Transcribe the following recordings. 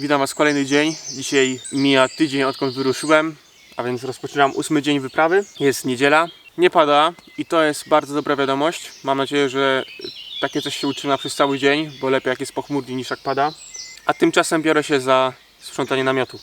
Witam Was kolejny dzień. Dzisiaj mija tydzień odkąd wyruszyłem, a więc rozpoczynam ósmy dzień wyprawy. Jest niedziela, nie pada i to jest bardzo dobra wiadomość. Mam nadzieję, że takie coś się utrzyma przez cały dzień, bo lepiej jak jest pochmurnie niż jak pada. A tymczasem biorę się za sprzątanie namiotu.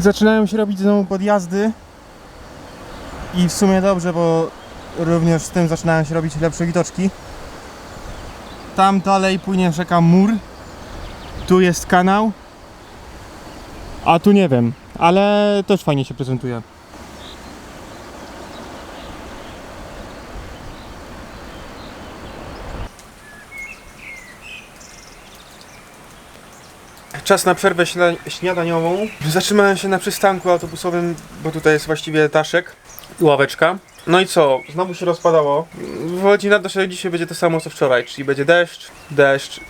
Zaczynają się robić znowu podjazdy i w sumie dobrze, bo również z tym zaczynają się robić lepsze widoczki. Tam dalej płynie rzeka Mur, tu jest kanał, a tu nie wiem, ale też fajnie się prezentuje. Czas na przerwę śnia- śniadaniową. Zatrzymałem się na przystanku autobusowym, bo tutaj jest właściwie daszek i ławeczka. No i co? Znowu się rozpadało. Wychodzi na to, że dzisiaj będzie to samo co wczoraj, czyli będzie deszcz, deszcz,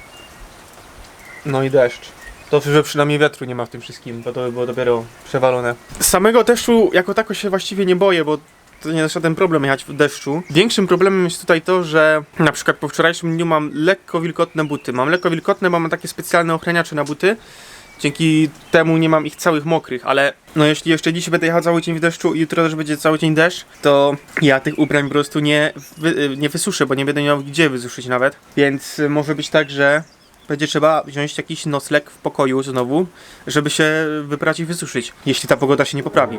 no i deszcz. To, że przynajmniej wiatru nie ma w tym wszystkim, bo to by było dopiero przewalone. Samego deszczu jako tako się właściwie nie boję, bo to nie jest żaden problem jechać w deszczu. Większym problemem jest tutaj to, że na przykład po wczorajszym dniu mam lekko wilgotne buty. Mam lekko wilgotne, bo mam takie specjalne ochraniacze na buty. Dzięki temu nie mam ich całych mokrych, ale no jeśli jeszcze dzisiaj będę jechał cały dzień w deszczu i jutro też będzie cały dzień deszcz, to ja tych ubrań po prostu nie, wy, nie wysuszę, bo nie będę miał gdzie wysuszyć nawet. Więc może być tak, że będzie trzeba wziąć jakiś nocleg w pokoju znowu, żeby się wybrać i wysuszyć, jeśli ta pogoda się nie poprawi.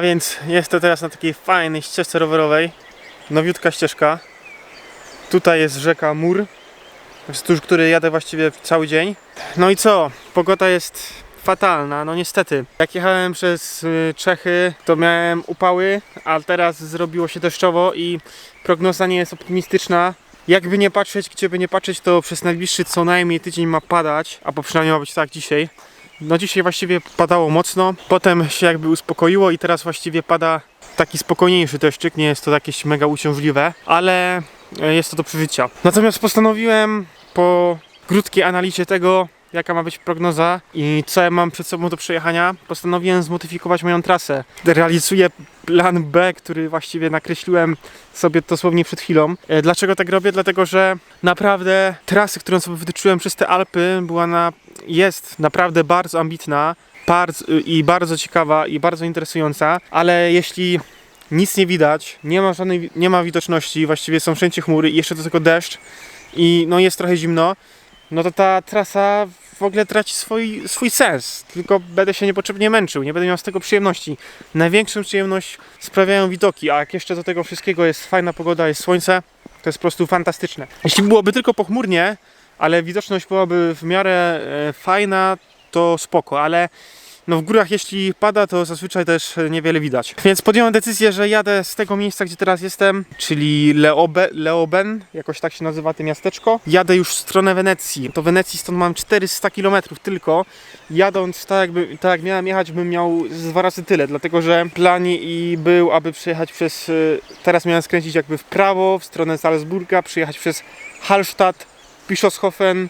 A więc jest to teraz na takiej fajnej ścieżce rowerowej. Nowiutka ścieżka. Tutaj jest rzeka Mur, wzdłuż której jadę właściwie cały dzień. No i co? Pogoda jest fatalna, no niestety. Jak jechałem przez y, Czechy, to miałem upały, a teraz zrobiło się deszczowo i prognoza nie jest optymistyczna. Jakby nie patrzeć, gdzie by nie patrzeć, to przez najbliższy co najmniej tydzień ma padać, albo przynajmniej ma być tak dzisiaj. No dzisiaj właściwie padało mocno, potem się jakby uspokoiło i teraz właściwie pada taki spokojniejszy deszczyk, nie jest to jakieś mega uciążliwe, ale e, jest to do przeżycia. Natomiast postanowiłem po krótkiej analizie tego, jaka ma być prognoza i co ja mam przed sobą do przejechania, postanowiłem zmodyfikować moją trasę. Realizuję plan B, który właściwie nakreśliłem sobie dosłownie przed chwilą. E, Dlaczego tak robię? Dlatego, że naprawdę trasy, którą sobie wytyczyłem przez te Alpy, była na, jest naprawdę bardzo ambitna bardzo, i bardzo ciekawa i bardzo interesująca, ale jeśli nic nie widać, nie ma żadnej, nie ma widoczności, właściwie są wszędzie chmury i jeszcze do tego deszcz i no jest trochę zimno, no to ta trasa w ogóle traci swój, swój sens. Tylko będę się niepotrzebnie męczył, nie będę miał z tego przyjemności. Największą przyjemność sprawiają widoki, a jak jeszcze do tego wszystkiego jest fajna pogoda, jest słońce, to jest po prostu fantastyczne. Jeśli byłoby tylko pochmurnie, ale widoczność byłaby w miarę e, fajna, to spoko, ale no w górach jeśli pada, to zazwyczaj też niewiele widać. Więc podjąłem decyzję, że jadę z tego miejsca, gdzie teraz jestem, czyli Leobe, Leoben, jakoś tak się nazywa to miasteczko. Jadę już w stronę Wenecji. Do Wenecji stąd mam 400 km tylko. Jadąc tak, jakby, tak jak miałem jechać, bym miał dwa razy tyle, dlatego że plan i był, aby przejechać przez... y, Teraz miałem skręcić jakby w prawo, w stronę Salzburga, przyjechać przez Hallstatt, Bischofshofen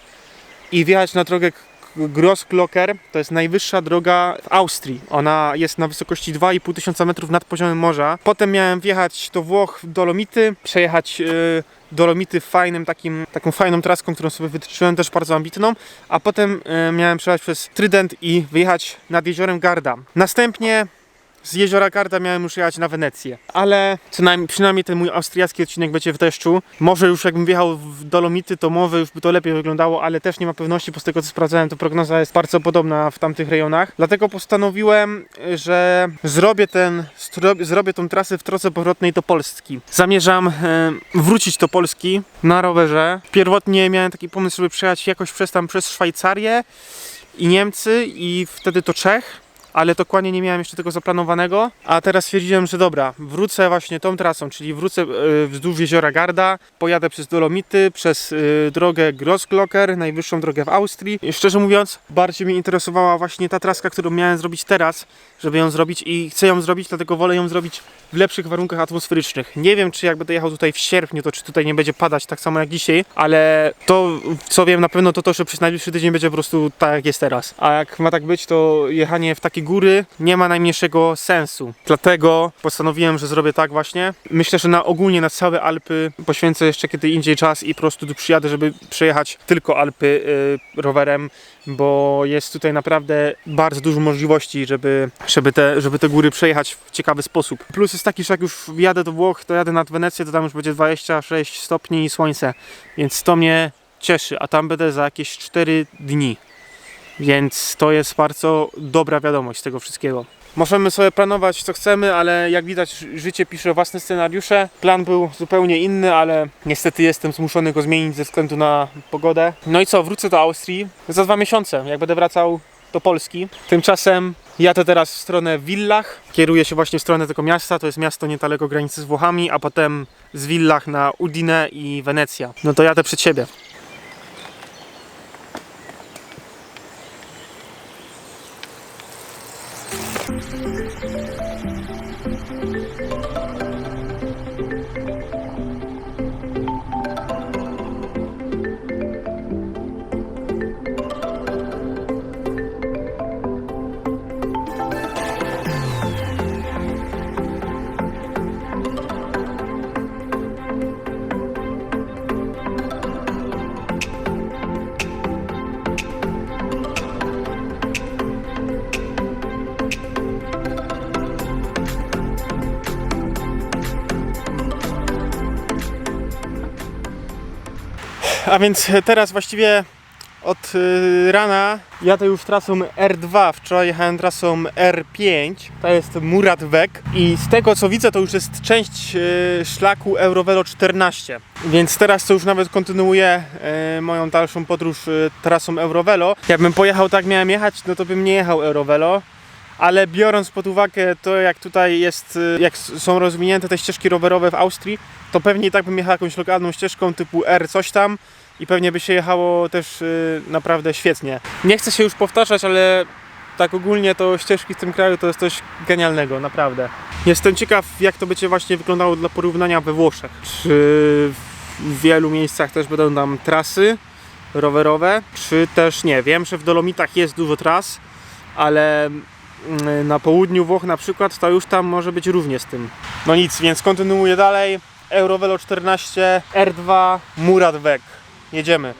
i wjechać na drogę Grossglocker to jest najwyższa droga w Austrii. Ona jest na wysokości 2,5 tysiąca metrów nad poziomem morza. Potem miałem wjechać do Włoch w Dolomity, przejechać yy, Dolomity fajnym takim, taką fajną traską, którą sobie wytyczyłem, też bardzo ambitną, a potem yy, miałem przejechać przez Trident i wyjechać nad jeziorem Garda. Następnie z jeziora Garda miałem już jechać na Wenecję, ale co najmniej, przynajmniej ten mój austriacki odcinek będzie w deszczu. Może już jakbym wjechał w Dolomity, to może już by to lepiej wyglądało, ale też nie ma pewności, bo z tego co sprawdzałem, to prognoza jest bardzo podobna w tamtych rejonach. Dlatego postanowiłem, że zrobię ten, zrobię tą trasę w drodze powrotnej do Polski. Zamierzam e, wrócić do Polski na rowerze. Pierwotnie miałem taki pomysł, żeby przejechać jakoś przez tam przez Szwajcarię i Niemcy i wtedy to Czech ale dokładnie nie miałem jeszcze tego zaplanowanego, a teraz stwierdziłem, że dobra, wrócę właśnie tą trasą, czyli wrócę e, wzdłuż jeziora Garda, pojadę przez Dolomity, przez e, drogę Grossglocker, najwyższą drogę w Austrii. I szczerze mówiąc, bardziej mnie interesowała właśnie ta traska, którą miałem zrobić teraz, żeby ją zrobić i chcę ją zrobić, dlatego wolę ją zrobić w lepszych warunkach atmosferycznych. Nie wiem, czy jak będę jechał tutaj w sierpniu, to czy tutaj nie będzie padać tak samo jak dzisiaj, ale to, co wiem na pewno, to to, że przez najbliższy tydzień będzie po prostu tak, jak jest teraz. A jak ma tak być, to jechanie w takie góry nie ma najmniejszego sensu. Dlatego postanowiłem, że zrobię tak właśnie. Myślę, że na ogólnie na całe Alpy poświęcę jeszcze kiedy indziej czas i po prostu tu przyjadę, żeby przejechać tylko Alpy y, rowerem, bo jest tutaj naprawdę bardzo dużo możliwości, żeby, żeby, te, żeby te góry przejechać w ciekawy sposób. Plus jest taki, że jak już jadę do Włoch, to jadę nad Wenecję, to tam już będzie 26 stopni i słońce, więc to mnie cieszy, a tam będę za jakieś 4 dni. Więc to jest bardzo dobra wiadomość tego wszystkiego. Możemy sobie planować co chcemy, ale jak widać ży- życie pisze własne scenariusze. Plan był zupełnie inny, ale niestety jestem zmuszony go zmienić ze względu na pogodę. No i co, wrócę do Austrii za dwa miesiące, jak będę wracał do Polski. Tymczasem jadę teraz w stronę Villach. Kieruję się właśnie w stronę tego miasta. To jest miasto niedaleko granicy z Włochami, a potem z Villach na Udine i Wenecja. No to jadę przed siebie. A więc teraz właściwie od y, rana jadę już trasą R2. Wczoraj jechałem trasą R5. To jest Muradweg. I z tego co widzę, to już jest część y, szlaku Eurovelo 14. Więc teraz to już nawet kontynuuję y, moją dalszą podróż trasą Eurovelo. Jakbym pojechał tak miałem jechać, no to bym nie jechał Eurovelo. Ale biorąc pod uwagę to, jak tutaj jest, y, jak są rozwinięte te ścieżki rowerowe w Austrii, to pewnie i tak bym jechał jakąś lokalną ścieżką typu R coś tam i pewnie by się jechało też y, naprawdę świetnie. Nie chcę się już powtarzać, ale tak ogólnie to ścieżki w tym kraju to jest coś genialnego, naprawdę. Jestem ciekaw, jak to będzie właśnie wyglądało dla porównania we Włoszech. Czy w wielu miejscach też będą tam trasy rowerowe, czy też nie. Wiem, że w Dolomitach jest dużo tras, ale na południu Włoch na przykład to już tam może być równie z tym. No nic, więc kontynuuję dalej. Eurovelo 14, R2, Muradweg. Jedziemy.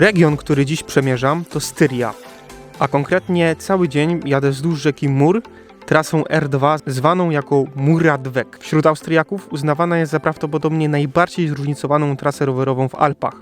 Region, który dziś przemierzam, to Styria, a konkretnie cały dzień jadę wzdłuż rzeki Mur, trasą R2 zwaną jako Muradweg. Wśród Austriaków uznawana jest za prawdopodobnie najbardziej zróżnicowaną trasę rowerową w Alpach.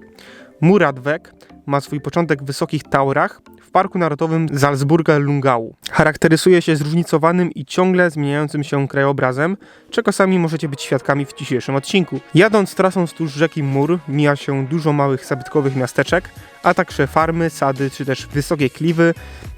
Muradweg ma swój początek w wysokich Taurach Parku Narodowym Salzburga-Lungau. Charakteryzuje się zróżnicowanym i ciągle zmieniającym się krajobrazem, czego sami możecie być świadkami w dzisiejszym odcinku. Jadąc trasą wzdłuż rzeki Mur, mija się dużo małych zabytkowych miasteczek, a także farmy, sady czy też wysokie kliwy,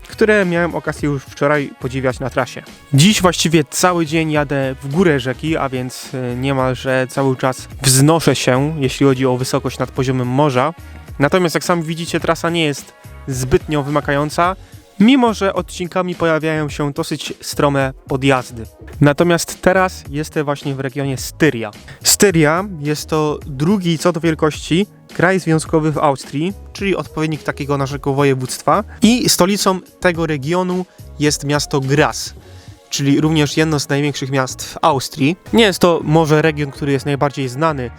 które miałem okazję już wczoraj podziwiać na trasie. Dziś właściwie cały dzień jadę w górę rzeki, a więc e, niemalże cały czas wznoszę się, jeśli chodzi o wysokość nad poziomem morza. Natomiast jak sami widzicie, trasa nie jest zbytnio wymagająca, mimo że odcinkami pojawiają się dosyć strome podjazdy. Natomiast teraz jestem właśnie w regionie Styria. Styria jest to drugi co do wielkości kraj związkowy w Austrii, czyli odpowiednik takiego naszego województwa i stolicą tego regionu jest miasto Graz. Czyli również jedno z największych miast w Austrii. Nie jest to może region, który jest najbardziej znany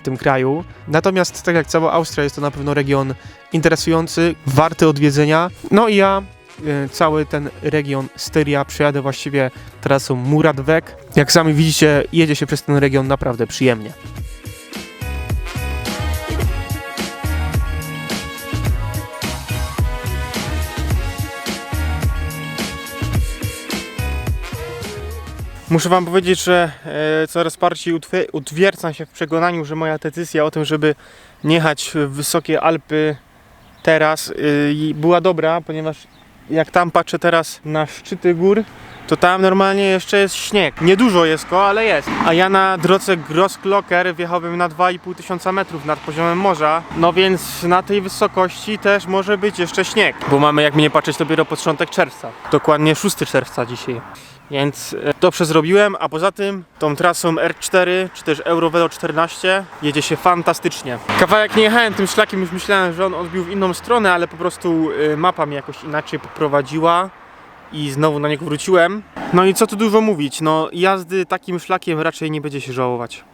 w tym kraju. Natomiast, tak jak cała Austria, jest to na pewno region interesujący, warty odwiedzenia. No i ja e, cały ten region Styria przejadę właściwie trasą Muradweg. Jak sami widzicie, jedzie się przez ten region naprawdę przyjemnie. Muszę wam powiedzieć, że e, coraz bardziej utwie- utwierdzam się w przekonaniu, że moja decyzja o tym, żeby nie jechać w wysokie Alpy teraz i była dobra, ponieważ jak tam patrzę teraz na szczyty gór, to tam normalnie jeszcze jest śnieg. Niedużo jest go, ale jest. A ja na drodze Grossklocker wjechałbym na 2,5 tysiąca metrów nad poziomem morza, no więc na tej wysokości też może być jeszcze śnieg. Bo mamy, jak mnie patrzeć, dopiero początek czerwca. Dokładnie 6 czerwca dzisiaj. Więc e, dobrze zrobiłem, a poza tym tą trasą R4 czy też Eurovelo 14 jedzie się fantastycznie. Kawałek nie jechałem tym szlakiem, już myślałem, że on odbił w inną stronę, ale po prostu y, mapa mnie jakoś inaczej poprowadziła i znowu na niego wróciłem. No i co tu dużo mówić, no jazdy takim szlakiem raczej nie będzie się żałować.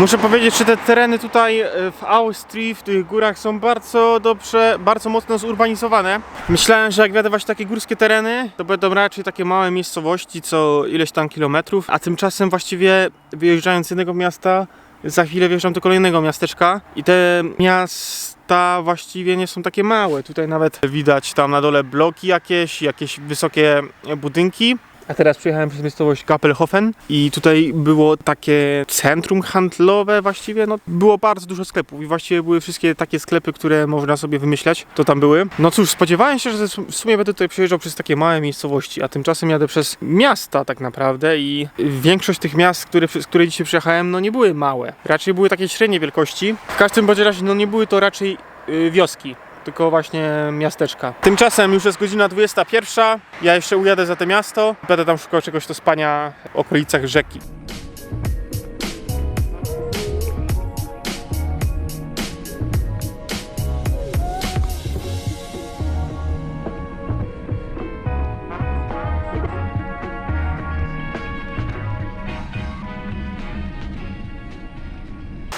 Muszę powiedzieć, że te tereny tutaj e, w Austrii, w tych górach są bardzo dobrze, bardzo mocno zurbanizowane. Myślałem, że jak wjadę właśnie takie górskie tereny, to będą raczej takie małe miejscowości, co ileś tam kilometrów, a tymczasem właściwie wyjeżdżając z jednego miasta, za chwilę wjeżdżam do kolejnego miasteczka i te miasta właściwie nie są takie małe. Tutaj nawet widać tam na dole bloki jakieś, jakieś wysokie budynki. A teraz przyjechałem przez miejscowość Kappelhofen i tutaj było takie centrum handlowe właściwie, no było bardzo dużo sklepów i właściwie były wszystkie takie sklepy, które można sobie wymyślać, to tam były. No cóż, spodziewałem się, że w sumie będę tutaj przejeżdżał przez takie małe miejscowości, a tymczasem jadę przez miasta tak naprawdę i większość tych miast, które, z której dzisiaj przyjechałem, no nie były małe. Raczej były takie średniej wielkości. W każdym bądź razie, no nie były to raczej y, wioski tylko właśnie miasteczka. Tymczasem już jest godzina 21. Ja jeszcze ujadę za to miasto. Będę tam szukał czegoś do spania w okolicach rzeki.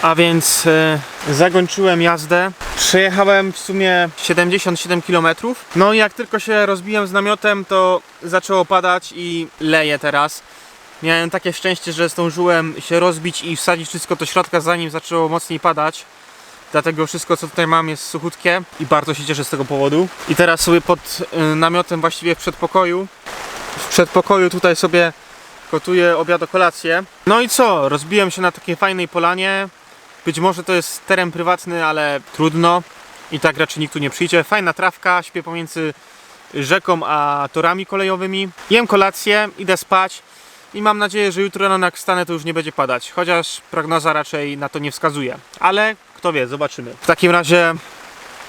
A więc e, zakończyłem jazdę. Przejechałem w sumie 77 km. No i jak tylko się rozbiłem z namiotem, to zaczęło padać i leje teraz. Miałem takie szczęście, że zdążyłem się rozbić i wsadzić wszystko do środka zanim zaczęło mocniej padać. Dlatego wszystko co tutaj mam jest suchutkie i bardzo się cieszę z tego powodu. I teraz sobie pod y, namiotem właściwie w przedpokoju. W przedpokoju tutaj sobie gotuję obiad o kolację. No i co? Rozbiłem się na takiej fajnej polanie. Być może to jest teren prywatny, ale trudno. I tak raczej nikt tu nie przyjdzie. Fajna trawka, śpię pomiędzy rzeką a torami kolejowymi. Jem kolację, idę spać i mam nadzieję, że jutro rano jak wstanę to już nie będzie padać. Chociaż prognoza raczej na to nie wskazuje. Ale kto wie, zobaczymy. W takim razie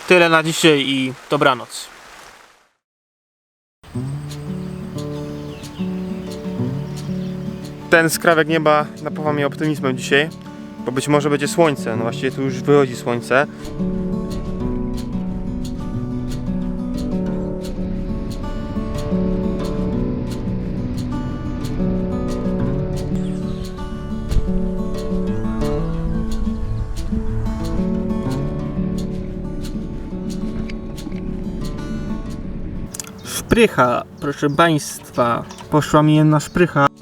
tyle na dzisiaj i dobranoc. Ten skrawek nieba napawa mnie optymizmem dzisiaj, bo być może będzie słońce. No właściwie tu już wychodzi słońce. Szprycha, proszę Państwa. Poszła mi jedna szprycha.